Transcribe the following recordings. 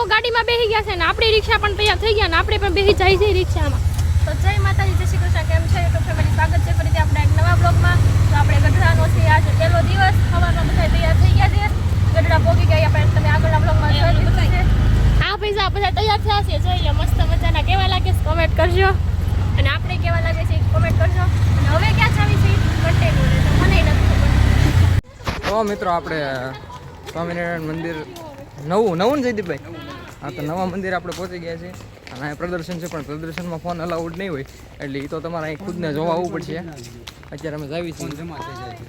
ગાડીમાં બેસી ગયા છે ને આપણી રિક્ષા પણ તૈયાર થઈ ગયા ને આપણે પણ બેસી જાય છે રિક્ષામાં. તો જય માતાજી જય શ્રી કૃષ્ણ. કેમ છે? યુટ્યુબ ફેમિલી સ્વાગત છે. ફરીથી આપણા એક નવા બ્લોગમાં તો આપણે ગઢડાનો છે આજે પહેલો દિવસ. સવારમાં બધા તૈયાર થઈ ગયા છે. ગઢડા પહોંચી ગયા. આપણે તમે આગળના બ્લોગમાં જોઈ લીધું છે. આ પૈસા બધા તૈયાર થયા છે. જોઈ લો મસ્ત મજાના કેવા લાગે છે કોમેન્ટ કરજો. અને આપણે કેવા લાગે છે કોમેન્ટ કરજો. અને હવે ક્યાં ચાવી છે? કન્ટેન્ટ મને નથી ખબર. તો મિત્રો આપણે સ્વામિનારાયણ મંદિર નવું નવું ને જયદીપભાઈ? હા, તો નવા મંદિર આપણે પહોંચી ગયા છીએ. અને અહીંયા પ્રદર્શન છે, પણ પ્રદર્શનમાં ફોન અલાઉડ નહીં હોય. એટલે એ તો તમારે અહીં ખુદને જોવા આવવું પડશે. અત્યારે અમે જાવી છીએ.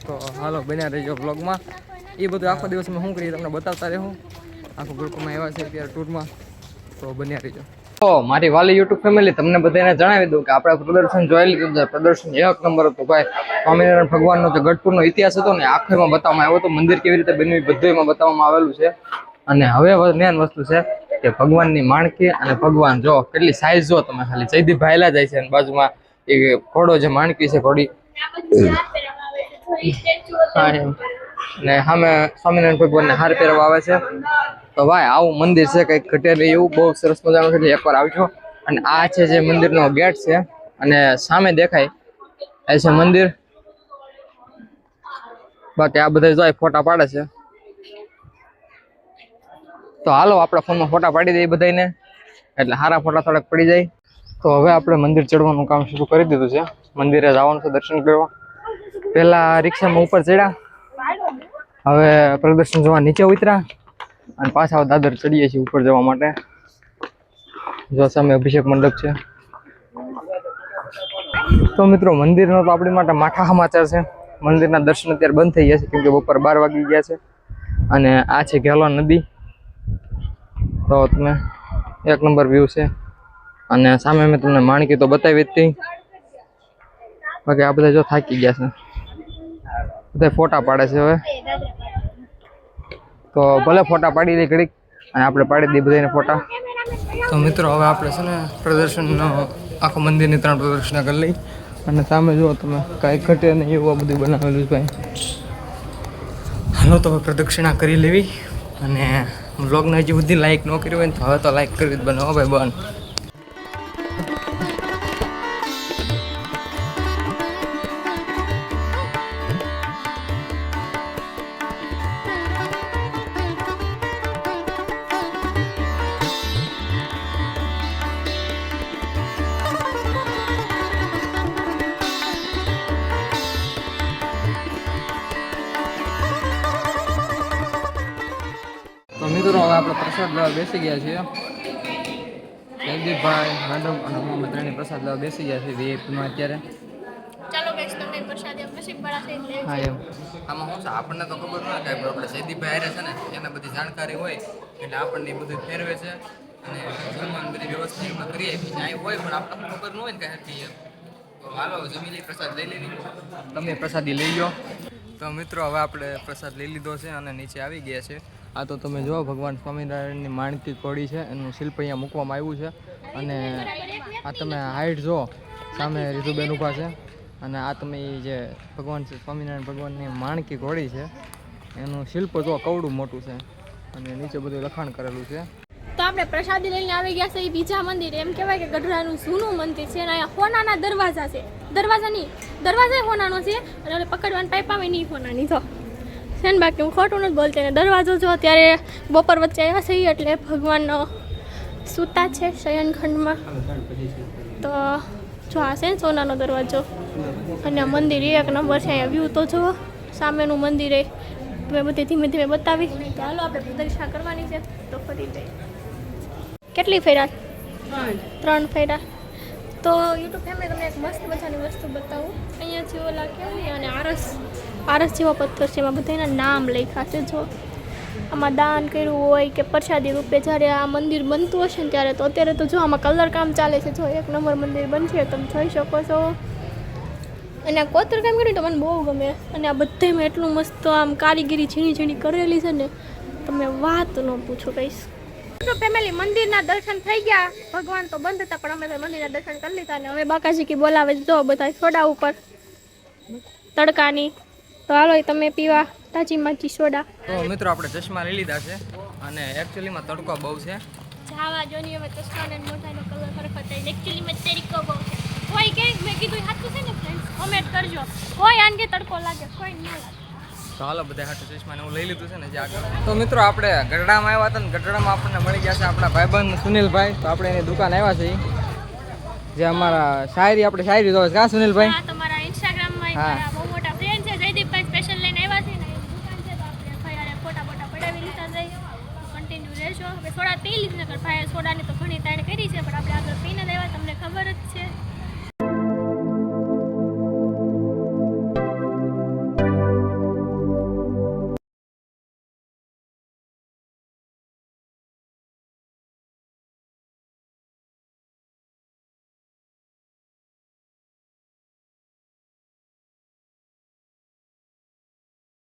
તો હાલો, બન્યા રહેજો બ્લોગમાં એ બધું આખો દિવસમાં શું કરીએ તમને બતાવતા રહેવું આખું ગ્રુપમાં એવા છે અત્યારે ટૂરમાં તો બન્યા રહેજો. તો મારી વાલી યુટ્યુબ ફેમિલી તમને બધાને જણાવી દઉં કે આપણે પ્રદર્શન જોઈ લીધું પ્રદર્શન એક નંબર હતું ભાઈ. સ્વામિનારાયણ ભગવાનનો જે ગઢપુરનો ઇતિહાસ હતો ને આખો એમાં બતાવવામાં આવ્યો હતો. મંદિર કેવી રીતે બન્યું બધું એમાં બતાવવામાં આવેલું છે. અને હવે મેન વસ્તુ છે કે ભગવાનની માણકી અને ભગવાન જો કેટલી સાઈઝ જો તમે ખાલી જયદીપ ભાઈલા જાય છે અને બાજુમાં એ ઘોડો જે માણકી છે ઘોડી. અને સામે સ્વામિનારાયણ ભગવાનને હાર પહેરવા આવે છે. તો ભાઈ, આવું મંદિર છે, કંઈક ઘટે એવું. બહુ સરસ મજાનું છે. એકવાર આવજો. અને આ છે જે મંદિરનો ગેટ છે, અને સામે દેખાય. એ છે મંદિર. બાકી આ બધા જો ફોટા પાડે છે. તો હાલો, આપણા ફોનમાં ફોટા પાડી દઈએ બધાને એટલે સારા ફોટા થોડાક પડી જાય. તો હવે આપણે મંદિર ચડવાનું કામ શરૂ કરી દીધું છે. મંદિરે જવાનું છે દર્શન કરવા. પહેલાં રિક્ષામાં ઉપર ચડ્યા. હવે પ્રદર્શન જોવા નીચે ઉતર્યા. અને પાછા દાદર ચડીએ છીએ ઉપર જવા માટે. જો સામે અભિષેક મંડપ છે. તો મિત્રો, મંદિરનો તો આપણી માટે માઠા સમાચાર છે. મંદિરના દર્શન અત્યારે બંધ થઈ ગયા છે, કેમ કે બપોર બાર વાગી ગયા છે. અને આ છે ગેલોન નદી. તો તમે એક નંબર વ્યૂ છે. અને સામે મેં તમને માણકી તો બતાવી હતી. બાકી આ બધા જો થાકી ગયા છે. બધા ફોટા પાડે છે હવે. તો ભલે ફોટા પાડી દે ઘડીક, અને આપણે પાડી દઈએ બધાને ફોટા. તો મિત્રો, હવે આપણે છે ને પ્રદર્શનનો આખો મંદિરની ત્રણ પ્રદર્શન કરી લઈ. અને સામે જુઓ તમે, કાંઈ ઘટે નહીં એવું આ બધું બનાવેલું છે ભાઈ. હાલો, તો પ્રદક્ષિણા કરી લેવી. અને વ્લોગને હજી સુધી લાઇક ન કર્યું હોય ને તો હવે તો લાઈક કરી બનાવો ભાઈ બન. મિત્રો હવે આપણે પ્રસાદ લેવા બેસી ગયા છીએ. જયદીપભાઈ મેડમ અને હું અમે ત્રણેય પ્રસાદ લેવા બેસી ગયા છીએ વીઆઈપીમાં અત્યારે. છે. હા એમ. આમાં શું છે? આપણને તો ખબર ના કાંઈ આપણે જયદીપભાઈ હારે છે ને એને બધી જાણકારી હોય એટલે આપણને એ બધું ફેરવે છે. અને જમવાની બધી વ્યવસ્થા કરીએ કરી આપી છે. હોય પણ આપણને ખબર ન હોય ને કાંઈ હતી એમ. હાલો જમી લઈ પ્રસાદ લઈ લેવી તમે પ્રસાદી લઈ લો તો મિત્રો હવે આપણે પ્રસાદ લઈ લીધો છે અને નીચે આવી ગયા છે. આ તો તમે જુઓ, ભગવાન સ્વામિનારાયણની માણકી કોડી છે, એનું શિલ્પ અહીંયા મૂકવામાં આવ્યું છે. અને આ તમે હાઈટ જુઓ, સામે રીતુબેન ઊભા છે. અને આ તમે જે ભગવાન સ્વામિનારાયણ ભગવાનની માણકી ઘોડી છે, એનું શિલ્પ જો કવડું મોટું છે. અને નીચે બધું લખાણ કરેલું છે. તો આપણે પ્રસાદી લઈને આવી ગયા છે એ બીજા મંદિર. એમ કહેવાય કે ગઢડાનું જૂનું મંદિર છે અને અહીંયા હોનાના દરવાજા છે. દરવાજા નહીં દરવાજા હોનાનો છે. અને પકડવાની પાઇપ આવે નહીં હોનાની તો છે ને બાકી હું ખોટું નથી બોલતી અને દરવાજો જો અત્યારે બપોર વચ્ચે આવ્યા છે ઈ એટલે ભગવાનનો સૂતા છે શયનખંડમાં તો જો આ છે ને સોનાનો દરવાજો. અને આ મંદિર એક નંબર છે, અહીંયા વ્યૂ તો જુઓ. સામેનું મંદિર એ મેં બધી ધીમે ધીમે બતાવી. ચાલો આપણે પ્રદક્ષિણા કરવાની છે. તો ફરી જઈએ કેટલી ફેરા? ત્રણ ફેરા. તો યુટ્યુબ ફેમિલી તમને એક મસ્ત મજાની વસ્તુ બતાવું. અહીંયા જેવો ઓલા કેવું અને આરસ. આરસ જેવો પથ્થર છે, એમાં બધાના નામ લખ્યા છે. જો આમાં દાન કર્યું હોય કે પ્રસાદી રૂપે જ્યારે આ મંદિર બનતું હશે ને ત્યારે તો અત્યારે તો જો આમાં કલર કામ ચાલે છે, જો એક નંબર મંદિર બનશે તમે જોઈ શકો છો. અને આ કોતર કામ કર્યું તો મને બહુ ગમે. અને આ બધામાં એટલું મસ્ત આમ કારીગીરી ઝીણી ઝીણી કરેલી છે ને, તમે વાત ન પૂછો કહીશ તો ફેમિલી મંદિરના દર્શન થઈ ગયા. ભગવાન તો બંધ હતા, પણ અમે તો મંદિરના દર્શન કરી લીધા અને હવે બાકાજી કી બોલાવે જો બધા છોડા ઉપર તડકાની તો હાલો તમે પીવા. તાજી માજી સોડા. તો મિત્રો આપણે ચશ્મા લઈ લીધા છે અને એકચ્યુઅલીમાં તડકો બહુ છે. જાવા જોની હવે ચશ્મા ને મોઢાનો કલર ફરક થાય. એકચ્યુઅલી મેં તરીકો બહુ છે. કોઈ કે મેં કીધું હાથું છે ને ફ્રેન્ડ્સ કોમેન્ટ કરજો. કોઈ આંગે તડકો લાગે કોઈ ન લાગે. તો હાલો બધા હાટુ ચશ્મા ને હું લઈ લીધું છે ને જે આગળ. તો મિત્રો આપણે ગઢડામાં આવ્યા હતા ને ગઢડામાં આપણને મળી ગયા છે આપણા ભાઈબંધ સુનિલભાઈ. તો આપણે એની દુકાન આવ્યા છે જે અમારા શાયરી આપણે શાયરી જોવે છે કા સુનિલભાઈ? તમારા ઇન્સ્ટાગ્રામમાં હા. posko dan